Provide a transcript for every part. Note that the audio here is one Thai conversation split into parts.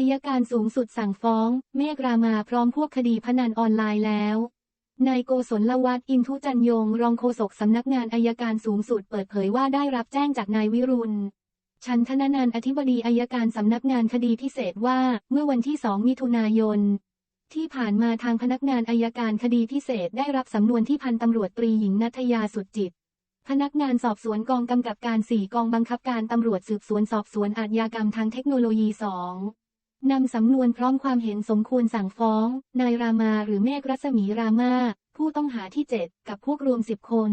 ายการสูงสุดสั่งฟ้อง เมฆรามาพร้อมพวกคดีพนันออนไลน์แล้วนายโกศลวัฒน์อินทุจันยง รองโฆษกสำนักงานอายการสูงสุดเปิดเผยว่าได้รับแจ้งจากนายวิรุณชันธนนันอธิบดีอายการสำนักงานคดีพิเศษว่า เมื่อวันที่ 2 มิถุนายน ที่ผ่านมาทางพนักงานอายการคดีพิเศษได้รับสำนวนที่พันตำรวจตรีหญิงนัทยาสุดจิต พนักงานสอบสวนกองกำกับการ 4 กองบังคับการตำรวจสืบสวนสอบสวนอาชญากรรมทางเทคโนโลยี 2 นำสำนวนพร้อมความเห็นสมควรสั่งฟ้อง นายรามาหรือเมฆรัศมีรามา ผู้ต้องหาที่ 7 กับพวกรวม 10 คน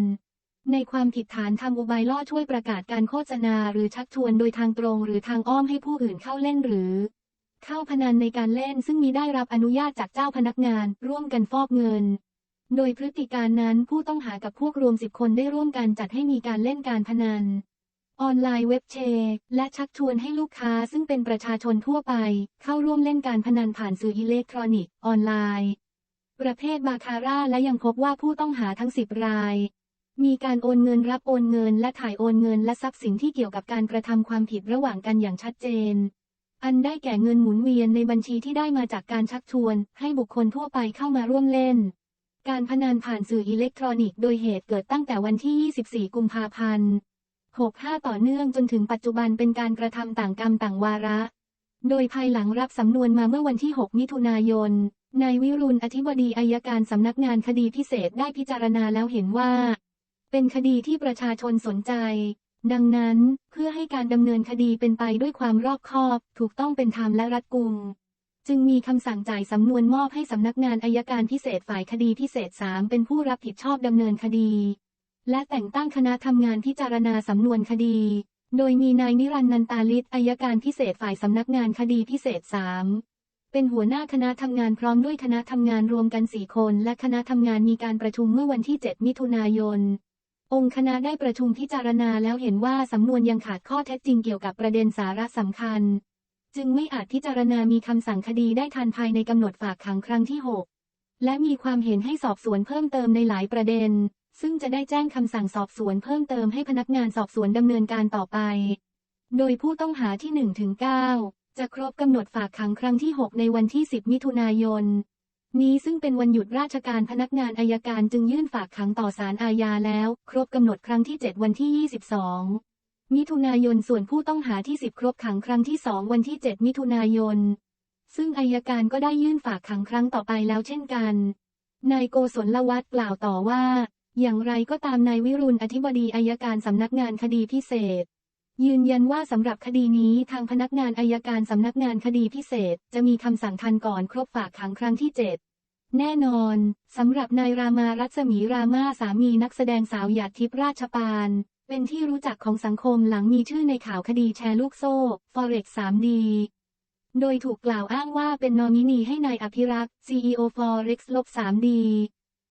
ในความผิดฐานทำอุบายล่อช่วยประกาศการโฆษณาหรือชักชวนโดยทางตรงหรือทางอ้อมให้ผู้อื่นเข้าเล่นหรือ เข้าพนันในการเล่นซึ่งมีได้รับอนุญาตจากเจ้าพนักงาน ร่วมกันฟอกเงิน โดยพฤติการนั้นผู้ต้องหากับพวกรวม 10 คนได้ร่วมกันจัดให้มีการเล่นการพนัน ออนไลน์เว็บแชร์และชักชวนให้ลูกค้าซึ่งเป็นประชาชนทั่วไป เข้าร่วมเล่นการพนันผ่านสื่ออิเล็กทรอนิกส์ออนไลน์ ประเภทบาคาร่าและยังพบว่าผู้ต้องหาทั้ง 10 ราย มีการโอนเงินรับโอนเงินและถ่ายโอนเงินและทรัพย์สินที่เกี่ยวกับการกระทำความผิดระหว่างกันอย่างชัดเจน อันได้แก่เงินหมุนเวียนในบัญชีที่ได้มาจากการชักชวน ให้บุคคลทั่วไปเข้ามาร่วมเล่น การพนันผ่านสื่ออิเล็กทรอนิกส์โดยเหตุเกิดตั้งแต่วันที่ 24 กุมภาพันธ์ 65 ต่อเนื่องจนถึงปัจจุบันเป็นการกระทำต่างกรรมต่างวาระ โดยภายหลังรับสำนวนมาเมื่อวันที่ 6 มิถุนายน นายวิรุณอธิบดีอายการสำนักงานคดีพิเศษได้พิจารณาแล้วเห็นว่า เป็นคดีที่ประชาชนสนใจ ดังนั้นเพื่อให้การดำเนินคดีเป็นไปด้วยความรอบคอบ ถูกต้องเป็นธรรมและรัดกุม จึงมีคำสั่งจ่ายสำนวนมอบให้สำนักงานอายการพิเศษฝ่ายคดีพิเศษ 3 เป็นผู้รับผิดชอบดำเนินคดี และแต่งตั้งคณะทำงานพิจารณาสำนวนคดี โดยมีนายนิรันดร์นันตาลิศอายการพิเศษฝ่ายสำนักงานคดีพิเศษ3เป็นหัวหน้าคณะทำงานพร้อมด้วยคณะทำงานรวมกัน4คน และคณะทำงานมีการประชุมเมื่อวันที่ 7 มิถุนายน องค์คณะได้ประชุมพิจารณาแล้วเห็นว่าสำนวนยังขาดข้อเท็จจริงเกี่ยวกับประเด็นสาระสำคัญ จึงไม่อาจพิจารณามีคำสั่งคดีได้ทันภายในกำหนดฝากขังครั้งที่ 6 และมีความเห็นให้สอบสวนเพิ่มเติมในหลายประเด็น ซึ่งจะได้แจ้งคำสั่งสอบสวนเพิ่มเติมให้พนักงานสอบสวนดำเนินการต่อไป โดยผู้ต้องหาที่1ถึง9จะครบกำหนดฝากขังครั้งที่ 6 ในวันที่ 10 มิถุนายน นี้ซึ่งเป็นวันหยุดราชการพนักงานอายการจึงยื่นฝากขังต่อศาลอาญาแล้ว ครบกำหนดครั้งที่ 7 วันที่ 22 มิถุนายนส่วนผู้ต้องหาที่ 10 ครบขังครั้งที่ 2 วันที่ 7 มิถุนายน ซึ่งอายการก็ได้ยื่นฝากขังครั้งต่อไปแล้วเช่นกันนายโกศลวัฒน์กล่าวต่อว่า อย่างไรก็ตามนายวิรุณอธิบดีอายการสำนักงานคดีพิเศษ ยืนยันว่าสำหรับคดีนี้ทางพนักงานอายการสำนักงานคดีพิเศษ จะมีคำสั่งทันก่อนครบฝากขังครั้งที่ 7 แน่นอนสำหรับนายรามารัศมีรามาสามีนักแสดงสาวหยาดทิพย์ราชปาน เป็นที่รู้จักของสังคมหลังมีชื่อในข่าวคดีแชร์ลูกโซ่ Forex 3D โดยถูกกล่าวอ้างว่าเป็นนอมินีให้นายอภิรักษ์ CEO Forex ลบ 3D